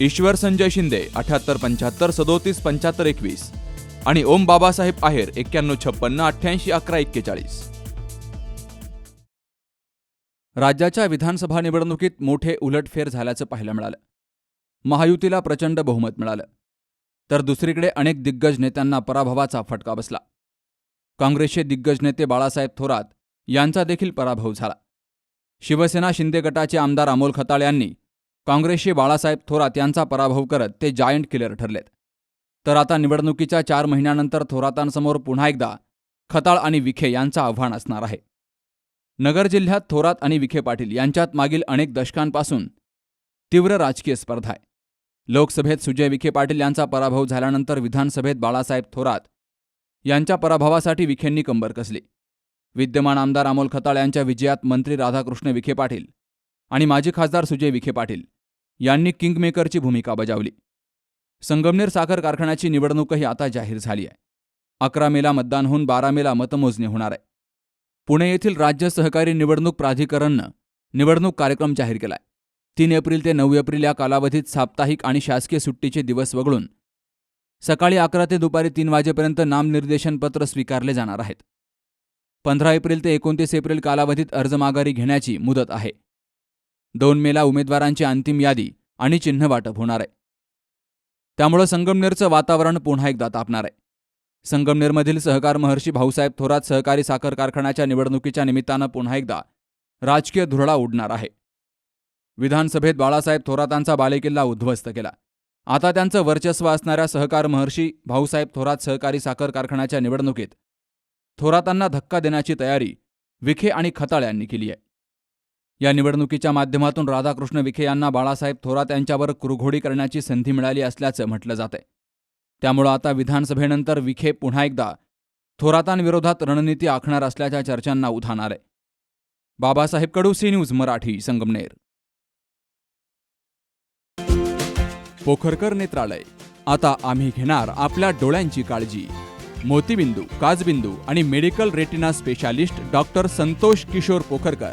ईश्वर संजय शिंदे अठ्याहत्तर पंच्याहत्तर सदोतीस पंच्याहत्तर एकवीस. आणि ओम बाबासाहेब आहेर एक्क्याण्णव छप्पन्न अठ्ठ्याऐंशी अकरा एक्केचाळीस. राज्याच्या विधानसभा निवडणुकीत मोठे उलटफेर झाल्याचं पाहायला मिळालं. महायुतीला प्रचंड बहुमत मिळालं. तर दुसरीकडे अनेक दिग्गज नेत्यांना पराभवाचा फटका बसला. काँग्रेसचे दिग्गज नेते बाळासाहेब थोरात यांचा देखील पराभव झाला. शिवसेना शिंदे गटाचे आमदार अमोल खताळ यांनी काँग्रेसचे बाळासाहेब थोरात यांचा पराभव करत ते जायंट किलर ठरलेत. तर आता निवडणुकीच्या चार महिन्यानंतर थोरातांसमोर पुन्हा एकदा खताळ आणि विखे यांचं आव्हान असणार आहे. नगर जिल्ह्यात थोरात आणि विखे पाटील यांच्यात मागील अनेक दशकांपासून तीव्र राजकीय स्पर्धा आहे. लोकसभेत सुजय विखे पाटील यांचा पराभव झाल्यानंतर विधानसभेत बाळासाहेब थोरात यांच्या पराभवासाठी विखेंनी कंबर कसली? विद्यमान आमदार अमोल खताळ यांच्या विजयात मंत्री राधाकृष्ण विखे पाटील आणि माजी खासदार सुजय विखे पाटील यांनी किंगमेकरची भूमिका बजावली. संगमनेर साखर कारखान्याची निवडणूकही आता जाहीर झाली आहे. अकरा मेला मतदान होऊन बारा मेला मतमोजणी होणार आहे. पुणे येथील राज्य सहकारी निवडणूक प्राधिकरणनं निवडणूक कार्यक्रम जाहीर केलाय. तीन एप्रिल ते नऊ एप्रिल या कालावधीत साप्ताहिक आणि शासकीय सुट्टीचे दिवस वगळून सकाळी अकरा ते दुपारी तीन वाजेपर्यंत नामनिर्देशनपत्र स्वीकारले जाणार आहेत. पंधरा एप्रिल ते एकोणतीस एप्रिल कालावधीत अर्ज माघारी घेण्याची मुदत आहे. दोन मेला उमेदवारांची अंतिम यादी आणि चिन्ह वाटप होणार आहे. त्यामुळं संगमनेरचं वातावरण पुन्हा एकदा तापणार आहे. संगमनेरमधील सहकार महर्षी भाऊसाहेब थोरात सहकारी साखर कारखान्याच्या निवडणुकीच्या निमित्तानं पुन्हा एकदा राजकीय धुरळा उडणार आहे. विधानसभेत बाळासाहेब थोरातांचा बालेकिल्ला उद्ध्वस्त केला. आता त्यांचं वर्चस्व असणाऱ्या सहकार महर्षी भाऊसाहेब थोरात सहकारी साखर कारखान्याच्या निवडणुकीत थोरातांना धक्का देण्याची तयारी विखे आणि खताळ यांनी केली आहे. या निवडणुकीच्या माध्यमातून राधाकृष्ण विखे यांना बाळासाहेब थोरात यांच्यावर कुरघोडी करण्याची संधी मिळाली असल्याचं म्हटलं जातंय. त्यामुळं आता विधानसभेनंतर विखे पुन्हा एकदा थोरातांविरोधात रणनीती आखणार असल्याच्या चर्चांना उधाण आलंय बाबासाहेब कडू सी न्यूज मराठी संगमनेर. पोखरकर नेत्रालय. आता आम्ही घेणार आपल्या डोळ्यांची काळजी. मोतीबिंदू काजबिंदू आणि medical retina specialist doctor Santosh Kishor Pokharkar.